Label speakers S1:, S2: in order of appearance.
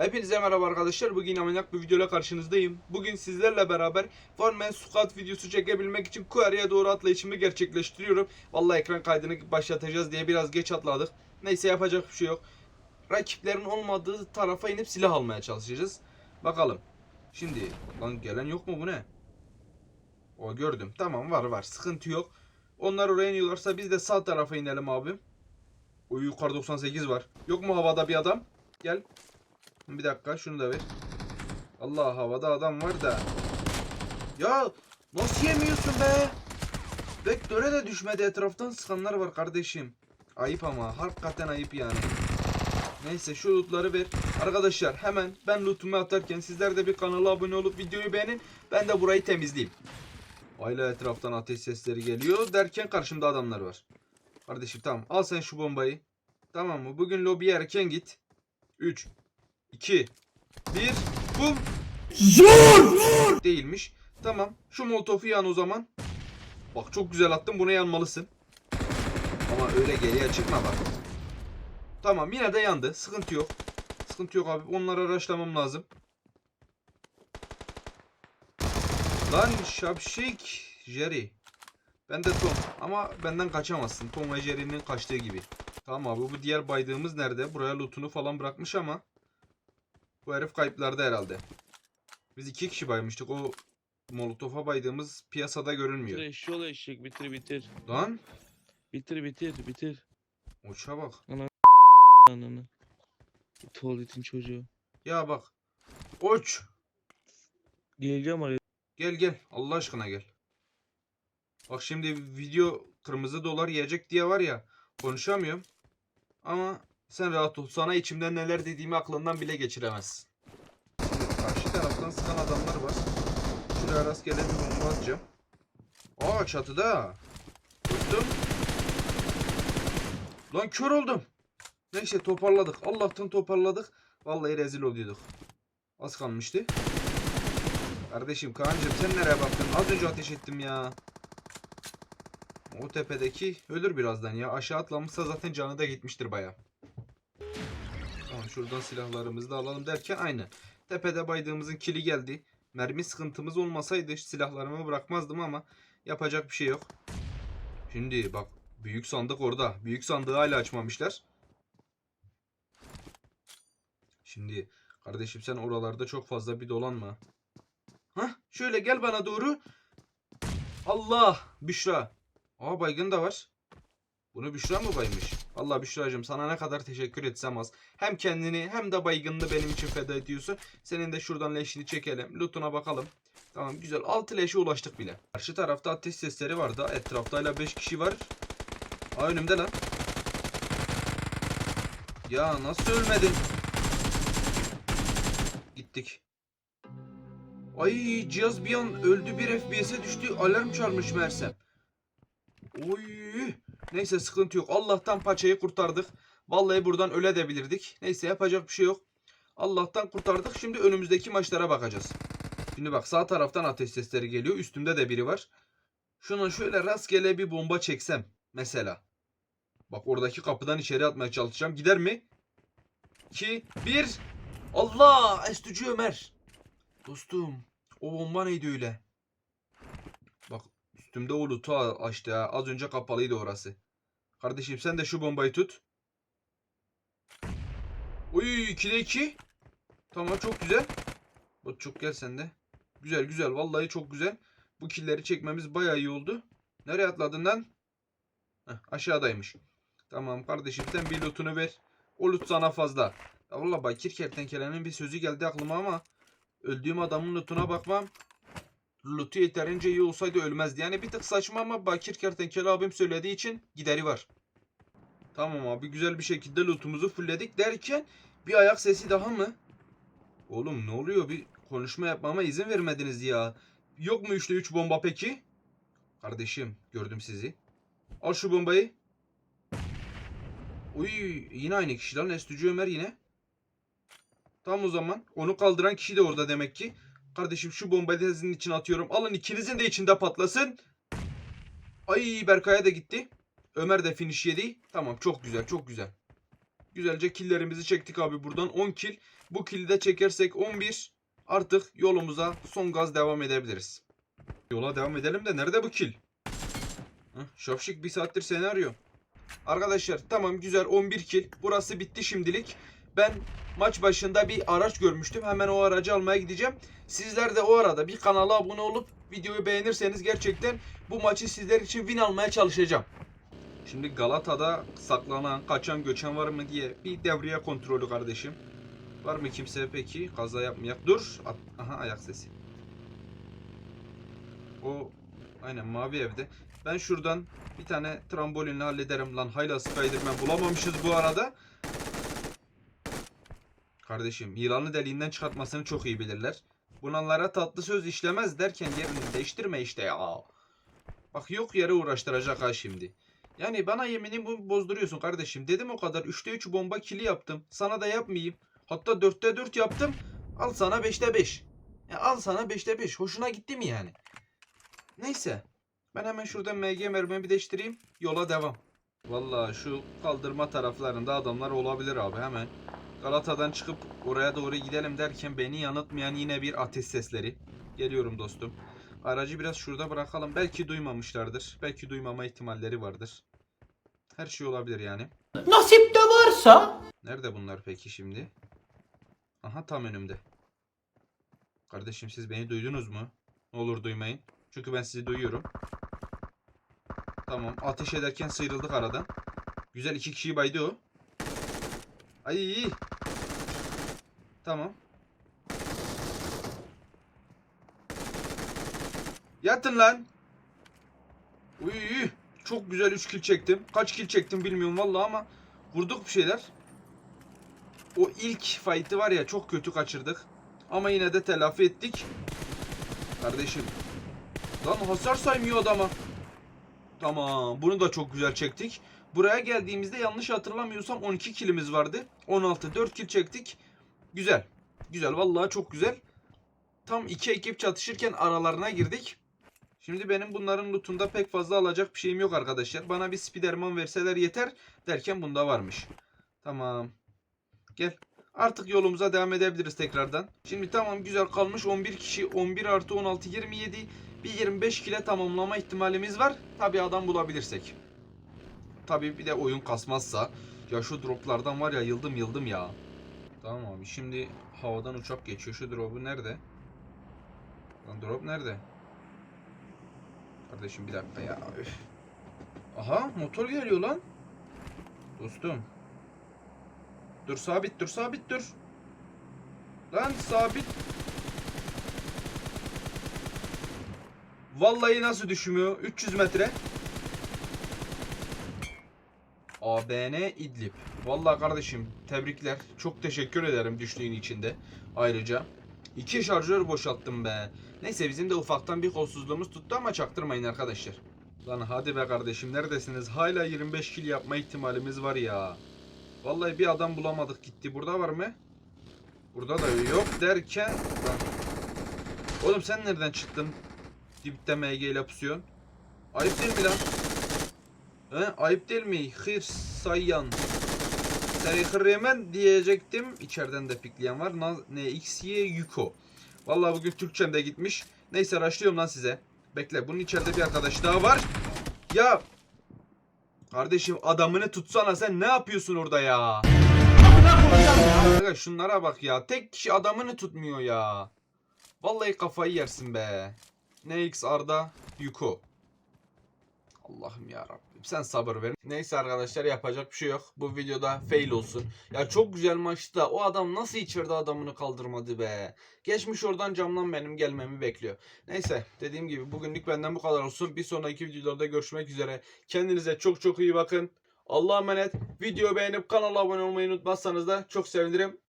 S1: Hepinize merhaba arkadaşlar. Bugün amanyak bir videoyla karşınızdayım. Bugün sizlerle beraber One Man Squad videosu çekebilmek için Quarry'e doğru atlayışımı gerçekleştiriyorum. Vallahi ekran kaydını başlatacağız diye biraz geç atladık. Neyse yapacak bir şey yok. Rakiplerin olmadığı tarafa inip silah almaya çalışacağız. Bakalım. Şimdi lan gelen yok mu bu ne? O gördüm. Tamam var var. Sıkıntı yok. Onlar oraya iniyorlarsa biz de sağ tarafa inelim abi. O yukarı 98 var. Yok mu havada bir adam? Gel. Bir dakika şunu da ver. Allah havada adam var da. Ya nasıl yemiyorsun be? Vektöre de düşmedi etraftan sıkanlar var kardeşim. Ayıp ama hakikaten ayıp yani. Neyse şu lootları ver. Arkadaşlar hemen ben lootumu atarken sizler de bir kanala abone olup videoyu beğenin. Ben de burayı temizleyeyim. Ayla etraftan ateş sesleri geliyor derken karşımda adamlar var. Kardeşim tamam al sen şu bombayı. Tamam mı? Bugün lobiye erken git. 3 2 1 Bum. Zor! Değilmiş. Tamam. Şu molotofu yan o zaman. Bak çok güzel attın. Buna yanmalısın. Ama öyle geriye çıkma bak. Tamam yine de yandı. Sıkıntı yok. Sıkıntı yok abi. Onları araçlamam lazım. Lan şapşik Jerry. Ben de Tom. Ama benden kaçamazsın. Tom ve Jerry'nin kaçtığı gibi. Tamam abi bu diğer baydığımız nerede? Buraya lootunu falan bırakmış ama. Bu herif kayıplarda herhalde. Biz iki kişi baymıştık. O molotofa baydığımız piyasada görünmüyor.
S2: Bitir eşşoğlu eşek bitir bitir.
S1: Lan
S2: Bitir bitir bitir.
S1: uça bak.
S2: Ananı. Tuvaletin çocuğu.
S1: Ya bak. Uç.
S2: Geleceğim araya.
S1: Gel gel. Allah aşkına gel. Bak şimdi video kırmızı dolar yiyecek diye var ya konuşamıyorum. Ama sen rahat ol. Sana içimden neler dediğimi aklından bile geçiremezsin. Şimdi karşı taraftan sıkan adamlar var. Şuraya rastgele bir bomba atacağım. Aa çatıda. Tuttum. Lan kör oldum. Neyse toparladık. Allah'tan toparladık. Vallahi rezil oluyorduk. Az kalmıştı. Kardeşim Kaan'cığım sen nereye baktın? Az önce ateş ettim ya. O tepedeki ölür birazdan ya. Aşağı atlamışsa zaten canı da gitmiştir baya. Şuradan silahlarımızı da alalım derken aynen. Tepede baydığımızın kili geldi. Mermi sıkıntımız olmasaydı silahlarımı bırakmazdım ama yapacak bir şey yok. Şimdi bak büyük sandık orada. Büyük sandığı hala açmamışlar. Şimdi kardeşim sen oralarda çok fazla bir dolanma. Hah şöyle gel bana doğru. Allah Büşra. Aa baygın da var. Bunu Büşra mı baymış? Allah Büşra'cığım sana ne kadar teşekkür etsem az. Hem kendini hem de baygınını benim için feda ediyorsun. Senin de şuradan leşini çekelim. Lootuna bakalım. Tamam güzel. 6 leşe ulaştık bile. Karşı tarafta ateş sesleri var da. Etrafta hala 5 kişi var. Aa önümde lan. Ya nasıl ölmedin? Gittik. Ay cihaz bir an öldü bir FPS'e düştü. Alarm çalmış Mersem. Oy. Neyse sıkıntı yok. Allah'tan paçayı kurtardık. Vallahi buradan öle de bilirdik. Neyse yapacak bir şey yok. Allah'tan kurtardık. Şimdi önümüzdeki maçlara bakacağız. Şimdi bak sağ taraftan ateş sesleri geliyor. Üstümde de biri var. Şuna şöyle rastgele bir bomba çeksem. Mesela. Bak oradaki kapıdan içeri atmaya çalışacağım. Gider mi? 2, 1. Allah! Estücü Ömer. Dostum. O bomba neydi öyle? Üstümde o lutu açtı ha. Az önce kapalıydı orası. Kardeşim sen de şu bombayı tut. Uy 2'de 2. Tamam çok güzel. Bak çok gel sen de. Güzel güzel vallahi çok güzel. Bu killeri çekmemiz bayağı iyi oldu. Nereye atladın lan? Heh, aşağıdaymış. Tamam kardeşim sen bir lootunu ver. O loot sana fazla. Ya valla Bakir Kertenkele'nin bir sözü geldi aklıma ama öldüğüm adamın lootuna bakmam. Lootu yeterince iyi olsaydı ölmezdi. Yani bir tık saçma ama Bakir Kertenkele abim söylediği için gideri var. Tamam abi güzel bir şekilde lootumuzu fullledik derken bir ayak sesi daha mı? Oğlum ne oluyor bir konuşma yapmama izin vermediniz ya. Yok mu 3'te 3 bomba peki? Kardeşim gördüm sizi. Al şu bombayı. Uy yine aynı kişi lan Estücü Ömer yine. Tam o zaman onu kaldıran kişi de orada demek ki. Kardeşim şu bombayı da sizin için atıyorum. Alın ikinizin de içinde patlasın. Ay Berkay'a da gitti. Ömer de finish yedi. Tamam çok güzel çok güzel. Güzelce killlerimizi çektik abi buradan 10 kill. Bu killi de çekersek 11. Artık yolumuza son gaz devam edebiliriz. Yola devam edelim de nerede bu kill? Heh, bir saattir seni arıyor. Arkadaşlar tamam güzel 11 kill. Burası bitti şimdilik. Ben maç başında bir araç görmüştüm. Hemen o aracı almaya gideceğim. Sizler de o arada bir kanala abone olup videoyu beğenirseniz gerçekten bu maçı sizler için win almaya çalışacağım. Şimdi Galata'da saklanan, kaçan, göçen var mı diye bir devriye kontrolü kardeşim. Var mı kimse peki? Kaza yapmayak. Dur. Aha ayak sesi. O aynen mavi evde. Ben şuradan bir tane trambolinle hallederim lan. Hayla Spiderman bulamamışız bu arada. Kardeşim yılanı deliğinden çıkartmasını çok iyi bilirler. Bunallara tatlı söz işlemez derken yerini değiştirme işte ya. Bak yok yere uğraştıracak ha şimdi. Yani bana yemini bu bozduruyorsun kardeşim. Dedim o kadar 3'te 3 bomba kili yaptım. Sana da yapmayayım. Hatta 4'te 4 yaptım. Al sana 5'te 5. Ya al sana 5'te 5. Hoşuna gitti mi yani? Neyse. Ben hemen şuradan MG mermimi değiştireyim. Yola devam. Vallahi şu kaldırma taraflarında adamlar olabilir abi hemen. Galata'dan çıkıp oraya doğru gidelim derken beni yanıltmayan yine bir ateş sesleri. Geliyorum dostum. Aracı biraz şurada bırakalım. Belki duymamışlardır. Belki duymama ihtimalleri vardır. Her şey olabilir yani.
S3: Nasip de varsa
S1: Nerede bunlar peki şimdi? Aha tam önümde. Kardeşim siz beni duydunuz mu? Ne olur duymayın. Çünkü ben sizi duyuyorum. Tamam. Ateş ederken sıyrıldık aradan. Güzel iki kişiyi baydı o. Ay. Tamam. Yatın lan. Uy, çok güzel 3 kill çektim. Kaç kill çektim bilmiyorum vallahi ama vurduk bir şeyler. O ilk fight'ı var ya çok kötü kaçırdık. Ama yine de telafi ettik. Kardeşim. Lan hasar saymıyor adama. Tamam. Bunu da çok güzel çektik. Buraya geldiğimizde yanlış hatırlamıyorsam 12 kilimiz vardı. 16. 4 kill çektik. Güzel. Güzel. Vallahi çok güzel. Tam iki ekip çatışırken aralarına girdik. Şimdi benim bunların lootunda pek fazla alacak bir şeyim yok arkadaşlar. Bana bir Spiderman verseler yeter derken bunda varmış. Tamam. Gel. Artık yolumuza devam edebiliriz tekrardan. Şimdi tamam güzel kalmış 11 kişi 11 artı 16 27 bir 25 kile tamamlama ihtimalimiz var. Tabi adam bulabilirsek. Tabi bir de oyun kasmazsa. Ya şu droplardan var ya yıldım yıldım ya. Tamam abi şimdi havadan uçak geçiyor. Şu drop'u nerede? Lan drop nerede? Kardeşim bir dakika ya. Üf. Aha motor geliyor lan. Dostum. Dur sabit dur sabit dur. Lan sabit. Vallahi nasıl düşmüyor? 300 metre. ABN İdlib. Vallahi kardeşim tebrikler. Çok teşekkür ederim düştüğün içinde. Ayrıca. iki şarjör boşalttım be. Neyse bizim de ufaktan bir kolsuzluğumuz tuttu ama çaktırmayın arkadaşlar. Lan hadi be kardeşim neredesiniz? Hala 25 kill yapma ihtimalimiz var ya. Vallahi bir adam bulamadık gitti. Burada var mı? Burada da yok derken... Lan. Oğlum sen nereden çıktın? Dipte MG ile pusuyorsun. Ayıp değil mi lan? He? Ayıp değil mi? Hır sayyan. Seni hırremen diyecektim. İçeriden de pikleyen var. Na- NXY Yuko. Vallahi bugün Türkçem de gitmiş. Neyse raşlıyorum lan size. Bekle bunun içeride bir arkadaş daha var. Ya Kardeşim adamını tutsana sen ne yapıyorsun orada ya? Arkadaş şunlara bak ya. Tek kişi adamını tutmuyor ya. Vallahi kafayı yersin be. NX Arda Yuko. Allah'ım ya Rabbim sen sabır ver. Neyse arkadaşlar yapacak bir şey yok. Bu videoda fail olsun. Ya çok güzel maçta o adam nasıl içeride adamını kaldırmadı be. Geçmiş oradan camdan benim gelmemi bekliyor. Neyse dediğim gibi bugünlük benden bu kadar olsun. Bir sonraki videolarda görüşmek üzere. Kendinize çok çok iyi bakın. Allah'a emanet. Video beğenip kanala abone olmayı unutmazsanız da çok sevinirim.